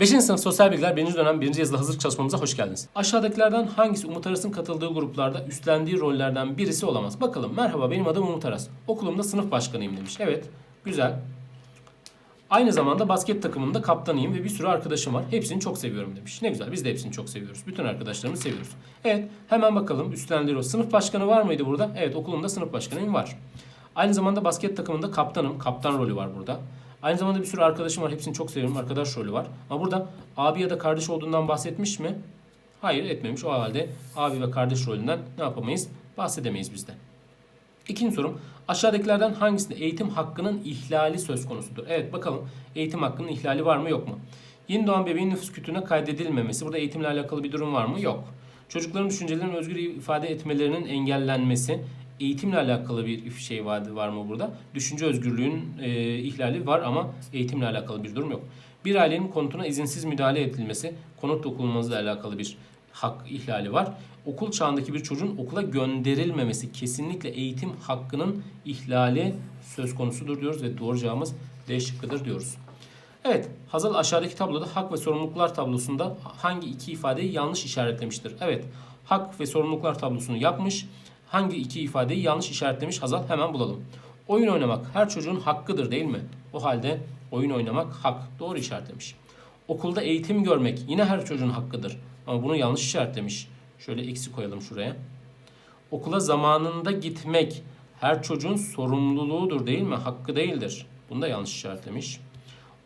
5. sınıf sosyal bilgiler 1. dönem 1. yazılı hazırlık çalışmamıza hoş geldiniz. Aşağıdakilerden hangisi Umut Aras'ın katıldığı gruplarda üstlendiği rollerden birisi olamaz? Bakalım merhaba benim adım Umut Aras. Okulumda sınıf başkanıyım demiş. Evet güzel. Aynı zamanda basket takımında kaptanıyım ve bir sürü arkadaşım var. Hepsini çok seviyorum demiş. Ne güzel biz de hepsini çok seviyoruz. Bütün arkadaşlarımızı seviyoruz. Evet hemen bakalım üstlendiği rol. Sınıf başkanı var mıydı burada? Evet okulumda sınıf başkanıyım var. Aynı zamanda basket takımında kaptanım. Kaptan rolü var burada. Aynı zamanda bir sürü arkadaşım var. Hepsini çok seviyorum. Arkadaş rolü var. Ama burada abi ya da kardeş olduğundan bahsetmiş mi? Hayır etmemiş. O halde abi ve kardeş rolünden ne yapamayız? Bahsedemeyiz biz de. İkinci sorum. Aşağıdakilerden hangisinde eğitim hakkının ihlali söz konusudur? Evet bakalım eğitim hakkının ihlali var mı yok mu? Yeni doğan bebeğin nüfus kütüğüne kaydedilmemesi. Burada eğitimle alakalı bir durum var mı? Yok. Çocukların düşüncelerini özgür ifade etmelerinin engellenmesi. Eğitimle alakalı bir şey var, var mı burada? Düşünce özgürlüğünün e, ihlali var ama eğitimle alakalı bir durum yok. Bir ailenin konutuna izinsiz müdahale edilmesi, konut dokunulmazla alakalı bir hak ihlali var. Okul çağındaki bir çocuğun okula gönderilmemesi kesinlikle eğitim hakkının ihlali söz konusudur diyoruz ve doğru cevabımız D şıkkıdır diyoruz. Evet, Hazal aşağıdaki tabloda hak ve sorumluluklar tablosunda hangi iki ifadeyi yanlış işaretlemiştir? Evet, hak ve sorumluluklar tablosunu yapmış. Hangi iki ifadeyi yanlış işaretlemiş Hazal? Hemen bulalım. Oyun oynamak her çocuğun hakkıdır değil mi? O halde oyun oynamak hak. Doğru işaretlemiş. Okulda eğitim görmek yine her çocuğun hakkıdır. Ama bunu yanlış işaretlemiş. Şöyle eksi koyalım şuraya. Okula zamanında gitmek her çocuğun sorumluluğudur değil mi? Hakkı değildir. Bunu da yanlış işaretlemiş.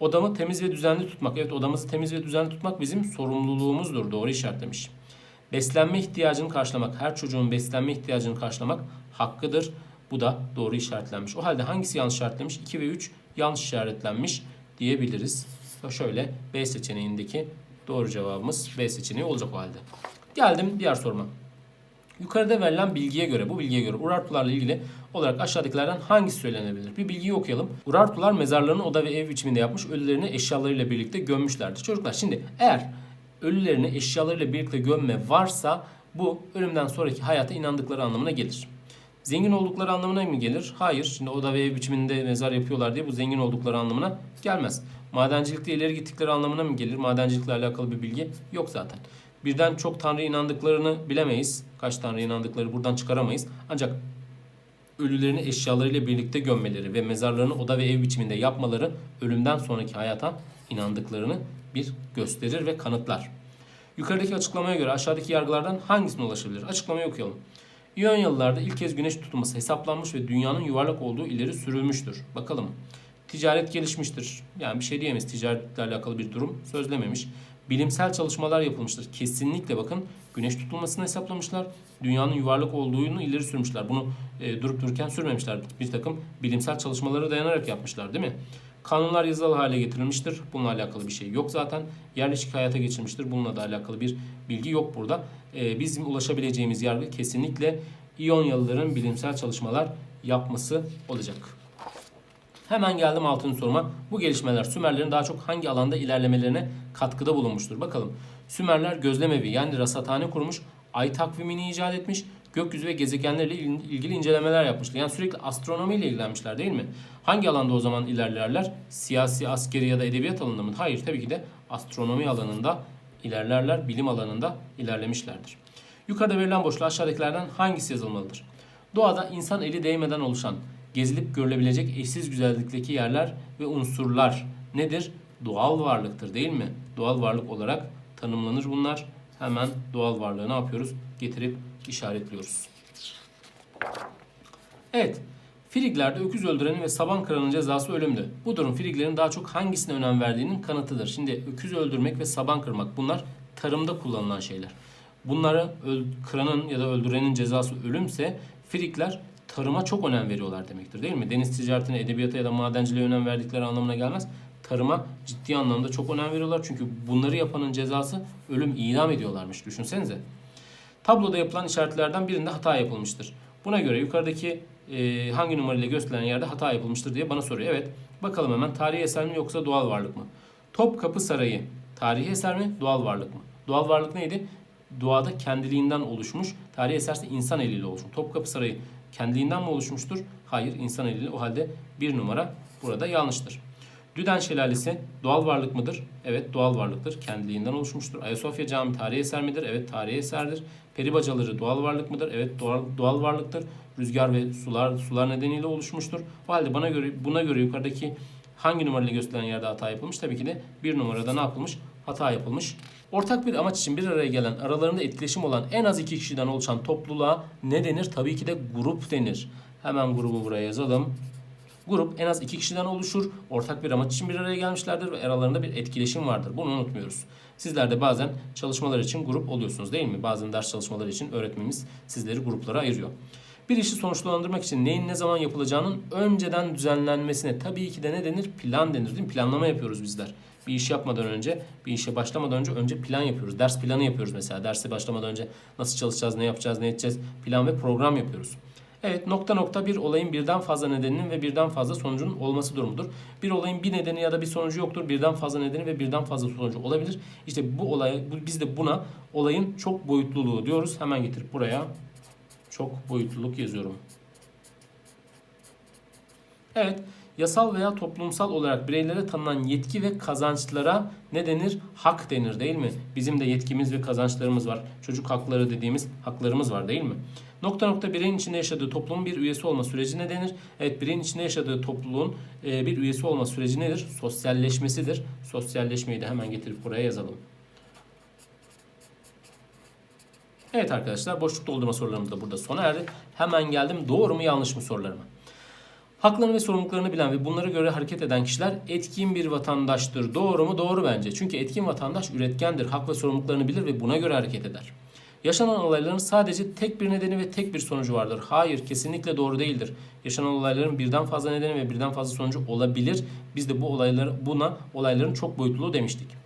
Odamı temiz ve düzenli tutmak. Evet odamızı temiz ve düzenli tutmak bizim sorumluluğumuzdur. Doğru işaretlemiş. Beslenme ihtiyacını karşılamak. Her çocuğun beslenme ihtiyacını karşılamak hakkıdır. Bu da doğru işaretlenmiş. O halde hangisi yanlış işaretlenmiş? 2 ve 3 yanlış işaretlenmiş diyebiliriz. Şöyle B seçeneğindeki doğru cevabımız B seçeneği olacak o halde. Geldim diğer soruma. Yukarıda verilen bilgiye göre, bu bilgiye göre Urartularla ilgili olarak aşağıdakilerden hangisi söylenebilir? Bir bilgiyi okuyalım. Urartular mezarlarını oda ve ev biçiminde yapmış, ölülerini eşyalarıyla birlikte gömmüşlerdir. Çocuklar şimdi eğer ölülerini eşyalarıyla birlikte gömme varsa bu ölümden sonraki hayata inandıkları anlamına gelir. Zengin oldukları anlamına mı gelir? Hayır. Şimdi oda ve ev biçiminde mezar yapıyorlar diye bu zengin oldukları anlamına gelmez. Madencilikte ileri gittikleri anlamına mı gelir? Madencilikle alakalı bir bilgi yok zaten. Birden çok tanrı inandıklarını bilemeyiz. Kaç tanrı inandıkları buradan çıkaramayız. Ancak ölülerini eşyalarıyla birlikte gömmeleri ve mezarlarını oda ve ev biçiminde yapmaları ölümden sonraki hayata inandıklarını bir gösterir ve kanıtlar. Yukarıdaki açıklamaya göre aşağıdaki yargılardan hangisine ulaşabilir? Açıklamayı okuyalım. İyonyalılarda ilk kez güneş tutulması hesaplanmış ve dünyanın yuvarlak olduğu ileri sürülmüştür. Bakalım. Ticaret gelişmiştir. Yani bir şey diyemeyiz. Ticaretle alakalı bir durum sözlememiş. Bilimsel çalışmalar yapılmıştır. Kesinlikle bakın güneş tutulmasını hesaplamışlar. Dünyanın yuvarlak olduğunu ileri sürmüşler. Bunu e, durup dururken sürmemişler. Bir takım bilimsel çalışmalara dayanarak yapmışlar değil mi? Kanunlar yazılı hale getirilmiştir. Bununla alakalı bir şey yok zaten. Yerleşik hayata geçirmiştir. Bununla da alakalı bir bilgi yok burada. Ee, bizim ulaşabileceğimiz yargı kesinlikle İyonyalıların bilimsel çalışmalar yapması olacak. Hemen geldim altın soruma. Bu gelişmeler Sümerlerin daha çok hangi alanda ilerlemelerine katkıda bulunmuştur? Bakalım. Sümerler gözlemevi yani rasathane kurmuş, ay takvimini icat etmiş, gökyüzü ve gezegenlerle ilgili incelemeler yapmışlar. Yani sürekli astronomiyle ilgilenmişler değil mi? Hangi alanda o zaman ilerlerler? Siyasi, askeri ya da edebiyat alanında mı? Hayır tabii ki de astronomi alanında ilerlerler, bilim alanında ilerlemişlerdir. Yukarıda verilen boşluğa aşağıdakilerden hangisi yazılmalıdır? Doğada insan eli değmeden oluşan, gezilip görülebilecek eşsiz güzellikteki yerler ve unsurlar nedir? Doğal varlıktır değil mi? Doğal varlık olarak tanımlanır bunlar. Hemen doğal varlığı ne yapıyoruz? Getirip işaretliyoruz. Evet. Friglerde öküz öldürenin ve saban kıranın cezası ölümdü. Bu durum Friglerin daha çok hangisine önem verdiğinin kanıtıdır. Şimdi öküz öldürmek ve saban kırmak bunlar tarımda kullanılan şeyler. Bunları kıranın ya da öldürenin cezası ölümse Frigler tarıma çok önem veriyorlar demektir değil mi? Deniz ticaretine, edebiyata ya da madenciliğe önem verdikleri anlamına gelmez. Tarıma ciddi anlamda çok önem veriyorlar. Çünkü bunları yapanın cezası ölüm idam ediyorlarmış. Düşünsenize. Tabloda yapılan işaretlerden birinde hata yapılmıştır. Buna göre yukarıdaki e, hangi numarayla gösterilen yerde hata yapılmıştır diye bana soruyor. Evet. Bakalım hemen tarihi eser mi yoksa doğal varlık mı? Topkapı Sarayı tarihi eser mi doğal varlık mı? Doğal varlık neydi? Doğada kendiliğinden oluşmuş. Tarihi eserse insan eliyle oluşmuş. Topkapı Sarayı kendiliğinden mi oluşmuştur? Hayır insan eliyle. O halde bir numara burada yanlıştır. Düden Şelalesi doğal varlık mıdır? Evet doğal varlıktır. Kendiliğinden oluşmuştur. Ayasofya Camii tarihi eser midir? Evet tarihi eserdir. Peri bacaları doğal varlık mıdır? Evet doğal, doğal varlıktır. Rüzgar ve sular sular nedeniyle oluşmuştur. O halde bana göre buna göre yukarıdaki hangi numarayla gösterilen yerde hata yapılmış? Tabii ki de bir numarada ne yapılmış? Hata yapılmış. Ortak bir amaç için bir araya gelen, aralarında etkileşim olan en az iki kişiden oluşan topluluğa ne denir? Tabii ki de grup denir. Hemen grubu buraya yazalım. Grup en az iki kişiden oluşur. Ortak bir amaç için bir araya gelmişlerdir ve aralarında bir etkileşim vardır. Bunu unutmuyoruz. Sizler de bazen çalışmalar için grup oluyorsunuz değil mi? Bazen ders çalışmaları için öğretmenimiz sizleri gruplara ayırıyor. Bir işi sonuçlandırmak için neyin ne zaman yapılacağının önceden düzenlenmesine tabii ki de ne denir? Plan denir değil mi? Planlama yapıyoruz bizler. Bir iş yapmadan önce, bir işe başlamadan önce önce plan yapıyoruz. Ders planı yapıyoruz mesela. Derse başlamadan önce nasıl çalışacağız, ne yapacağız, ne edeceğiz? Plan ve program yapıyoruz. Evet nokta nokta bir olayın birden fazla nedeninin ve birden fazla sonucunun olması durumudur. Bir olayın bir nedeni ya da bir sonucu yoktur. Birden fazla nedeni ve birden fazla sonucu olabilir. İşte bu olay biz de buna olayın çok boyutluluğu diyoruz. Hemen getirip buraya çok boyutluluk yazıyorum. Evet, yasal veya toplumsal olarak bireylere tanınan yetki ve kazançlara ne denir? Hak denir değil mi? Bizim de yetkimiz ve kazançlarımız var. Çocuk hakları dediğimiz haklarımız var değil mi? Nokta nokta bireyin içinde yaşadığı toplumun bir üyesi olma süreci ne denir? Evet bireyin içinde yaşadığı topluluğun e, bir üyesi olma süreci nedir? Sosyalleşmesidir. Sosyalleşmeyi de hemen getirip buraya yazalım. Evet arkadaşlar boşluk doldurma sorularımız da burada sona erdi. Hemen geldim doğru mu yanlış mı sorularıma. Haklarını ve sorumluluklarını bilen ve bunlara göre hareket eden kişiler etkin bir vatandaştır. Doğru mu? Doğru bence. Çünkü etkin vatandaş üretkendir. Hak ve sorumluluklarını bilir ve buna göre hareket eder. Yaşanan olayların sadece tek bir nedeni ve tek bir sonucu vardır. Hayır, kesinlikle doğru değildir. Yaşanan olayların birden fazla nedeni ve birden fazla sonucu olabilir. Biz de bu olayları buna olayların çok boyutluluğu demiştik.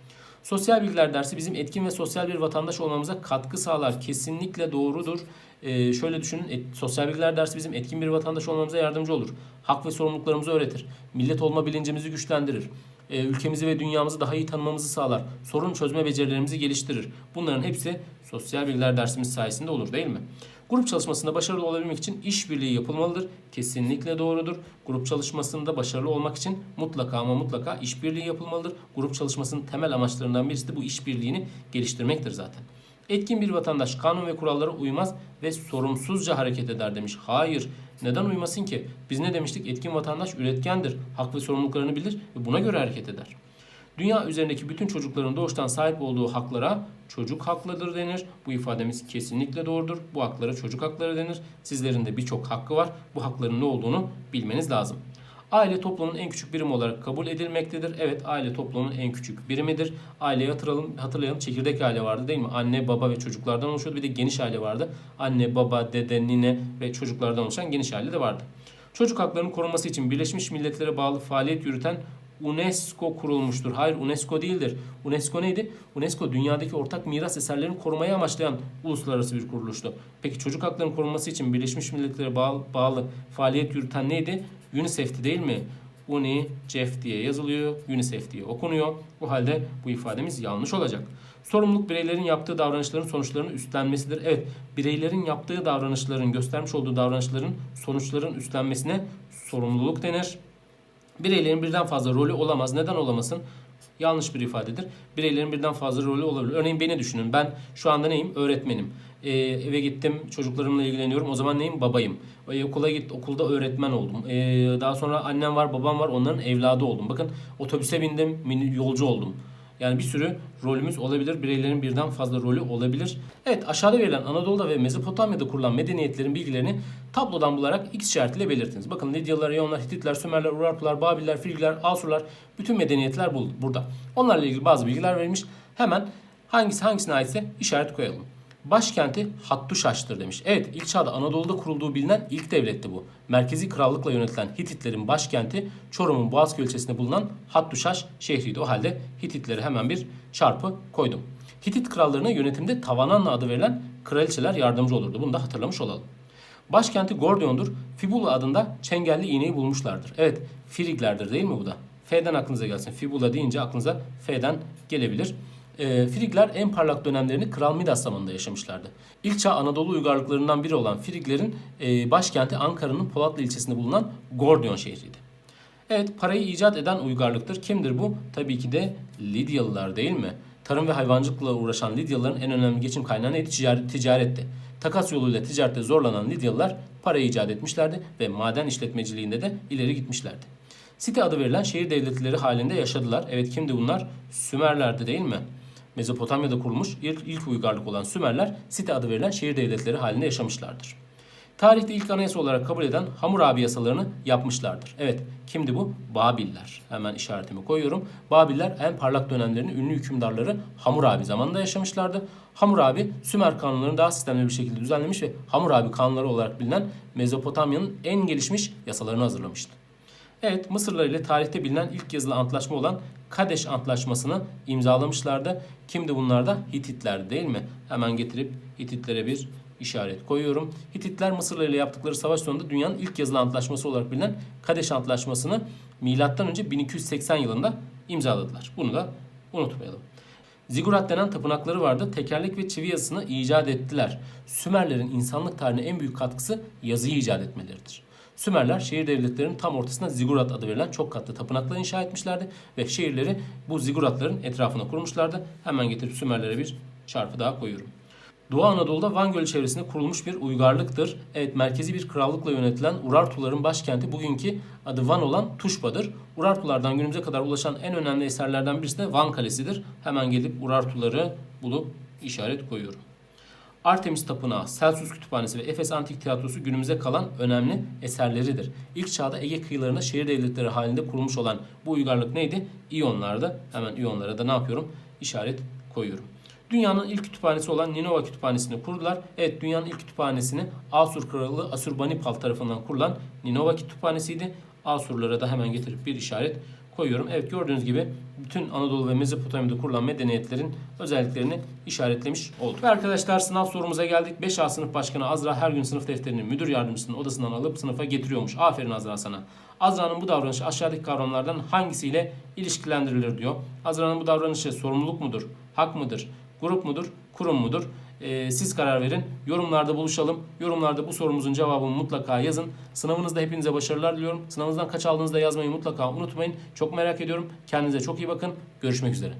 Sosyal bilgiler dersi bizim etkin ve sosyal bir vatandaş olmamıza katkı sağlar. Kesinlikle doğrudur. Ee, şöyle düşünün, et, sosyal bilgiler dersi bizim etkin bir vatandaş olmamıza yardımcı olur. Hak ve sorumluluklarımızı öğretir. Millet olma bilincimizi güçlendirir. Ee, ülkemizi ve dünyamızı daha iyi tanımamızı sağlar. Sorun çözme becerilerimizi geliştirir. Bunların hepsi sosyal bilgiler dersimiz sayesinde olur değil mi? Grup çalışmasında başarılı olabilmek için işbirliği yapılmalıdır. Kesinlikle doğrudur. Grup çalışmasında başarılı olmak için mutlaka ama mutlaka işbirliği yapılmalıdır. Grup çalışmasının temel amaçlarından birisi de bu işbirliğini geliştirmektir zaten. Etkin bir vatandaş kanun ve kurallara uymaz ve sorumsuzca hareket eder demiş. Hayır. Neden uymasın ki? Biz ne demiştik? Etkin vatandaş üretkendir. Hak ve sorumluluklarını bilir ve buna göre hareket eder. Dünya üzerindeki bütün çocukların doğuştan sahip olduğu haklara çocuk haklıdır denir. Bu ifademiz kesinlikle doğrudur. Bu haklara çocuk hakları denir. Sizlerin de birçok hakkı var. Bu hakların ne olduğunu bilmeniz lazım. Aile toplumun en küçük birimi olarak kabul edilmektedir. Evet aile toplumun en küçük birimidir. Aileyi hatırlayalım, hatırlayalım çekirdek aile vardı değil mi? Anne, baba ve çocuklardan oluşuyordu. Bir de geniş aile vardı. Anne, baba, dede, nine ve çocuklardan oluşan geniş aile de vardı. Çocuk haklarının korunması için Birleşmiş Milletler'e bağlı faaliyet yürüten UNESCO kurulmuştur. Hayır UNESCO değildir. UNESCO neydi? UNESCO dünyadaki ortak miras eserlerini korumaya amaçlayan uluslararası bir kuruluştu. Peki çocuk haklarının korunması için Birleşmiş Milletler'e bağlı, bağlı faaliyet yürüten neydi? UNICEF'ti değil mi? UNICEF diye yazılıyor, UNICEF diye okunuyor. Bu halde bu ifademiz yanlış olacak. Sorumluluk bireylerin yaptığı davranışların sonuçlarının üstlenmesidir. Evet, bireylerin yaptığı davranışların, göstermiş olduğu davranışların sonuçların üstlenmesine sorumluluk denir. Bireylerin birden fazla rolü olamaz. Neden olamasın? Yanlış bir ifadedir. Bireylerin birden fazla rolü olabilir. Örneğin beni düşünün. Ben şu anda neyim? Öğretmenim. Ee, eve gittim, çocuklarımla ilgileniyorum. O zaman neyim? Babayım. Ee, okula git, okulda öğretmen oldum. Ee, daha sonra annem var, babam var. Onların evladı oldum. Bakın otobüse bindim, yolcu oldum. Yani bir sürü rolümüz olabilir. Bireylerin birden fazla rolü olabilir. Evet aşağıda verilen Anadolu'da ve Mezopotamya'da kurulan medeniyetlerin bilgilerini tablodan bularak X işaretiyle belirtiniz. Bakın Lidyalılar, Yonlar, Hititler, Sümerler, Urartular, Babiller, Frigler, Asurlar bütün medeniyetler burada. Onlarla ilgili bazı bilgiler verilmiş. Hemen hangisi hangisine aitse işaret koyalım. Başkenti Hattuşaş'tır demiş. Evet ilk çağda Anadolu'da kurulduğu bilinen ilk devletti bu. Merkezi krallıkla yönetilen Hititlerin başkenti Çorum'un Boğazköy ilçesinde bulunan Hattuşaş şehriydi. O halde Hititleri hemen bir çarpı koydum. Hitit krallarına yönetimde Tavananna adı verilen kraliçeler yardımcı olurdu. Bunu da hatırlamış olalım. Başkenti Gordion'dur. Fibula adında çengelli iğneyi bulmuşlardır. Evet Friglerdir değil mi bu da? F'den aklınıza gelsin. Fibula deyince aklınıza F'den gelebilir e, Frigler en parlak dönemlerini Kral Midas zamanında yaşamışlardı. İlk çağ Anadolu uygarlıklarından biri olan Friglerin e, başkenti Ankara'nın Polatlı ilçesinde bulunan Gordion şehriydi. Evet parayı icat eden uygarlıktır. Kimdir bu? Tabii ki de Lidyalılar değil mi? Tarım ve hayvancılıkla uğraşan Lidyalıların en önemli geçim kaynağı neydi? Ticaret, ticaretti. Takas yoluyla ticarette zorlanan Lidyalılar parayı icat etmişlerdi ve maden işletmeciliğinde de ileri gitmişlerdi. Site adı verilen şehir devletleri halinde yaşadılar. Evet kimdi bunlar? Sümerlerdi değil mi? Mezopotamya'da kurulmuş ilk, ilk uygarlık olan Sümerler site adı verilen şehir devletleri halinde yaşamışlardır. Tarihte ilk anayasa olarak kabul eden Hammurabi yasalarını yapmışlardır. Evet, kimdi bu? Babiller. Hemen işaretimi koyuyorum. Babiller en parlak dönemlerinin ünlü hükümdarları Hammurabi zamanında yaşamışlardı. Hammurabi Sümer kanunlarını daha sistemli bir şekilde düzenlemiş ve Hammurabi kanunları olarak bilinen Mezopotamya'nın en gelişmiş yasalarını hazırlamıştı. Evet, Mısırlılar ile tarihte bilinen ilk yazılı antlaşma olan Kadeş Antlaşması'nı imzalamışlardı. Kimdi bunlar da? Hititler değil mi? Hemen getirip Hititlere bir işaret koyuyorum. Hititler Mısırlı ile yaptıkları savaş sonunda dünyanın ilk yazılı antlaşması olarak bilinen Kadeş Antlaşması'nı önce 1280 yılında imzaladılar. Bunu da unutmayalım. Zigurat denen tapınakları vardı. Tekerlek ve çivi yazısını icat ettiler. Sümerlerin insanlık tarihine en büyük katkısı yazıyı icat etmeleridir. Sümerler şehir devletlerinin tam ortasına zigurat adı verilen çok katlı tapınaklar inşa etmişlerdi ve şehirleri bu ziguratların etrafına kurmuşlardı. Hemen getirip Sümerlere bir çarpı daha koyuyorum. Doğu Anadolu'da Van Gölü çevresinde kurulmuş bir uygarlıktır. Evet merkezi bir krallıkla yönetilen Urartuların başkenti bugünkü adı Van olan Tuşba'dır. Urartulardan günümüze kadar ulaşan en önemli eserlerden birisi de Van Kalesi'dir. Hemen gelip Urartuları bulup işaret koyuyorum. Artemis Tapınağı, Selçuk Kütüphanesi ve Efes Antik Tiyatrosu günümüze kalan önemli eserleridir. İlk çağda Ege kıyılarında şehir devletleri halinde kurulmuş olan bu uygarlık neydi? İyonlardı. Hemen İyonlara da ne yapıyorum? İşaret koyuyorum. Dünyanın ilk kütüphanesi olan Ninova Kütüphanesi'ni kurdular. Evet dünyanın ilk kütüphanesini Asur Kralı Asurbanipal tarafından kurulan Ninova Kütüphanesi'ydi. Asurlara da hemen getirip bir işaret koyuyorum. Evet gördüğünüz gibi bütün Anadolu ve Mezopotamya'da kurulan medeniyetlerin özelliklerini işaretlemiş olduk. Ve arkadaşlar sınav sorumuza geldik. 5A sınıf başkanı Azra her gün sınıf defterini müdür yardımcısının odasından alıp sınıfa getiriyormuş. Aferin Azra sana. Azra'nın bu davranışı aşağıdaki kavramlardan hangisiyle ilişkilendirilir diyor. Azra'nın bu davranışı sorumluluk mudur? Hak mıdır? Grup mudur? Kurum mudur? Ee, siz karar verin. Yorumlarda buluşalım. Yorumlarda bu sorumuzun cevabını mutlaka yazın. Sınavınızda hepinize başarılar diliyorum. Sınavınızdan kaç aldığınızda yazmayı mutlaka unutmayın. Çok merak ediyorum. Kendinize çok iyi bakın. Görüşmek üzere.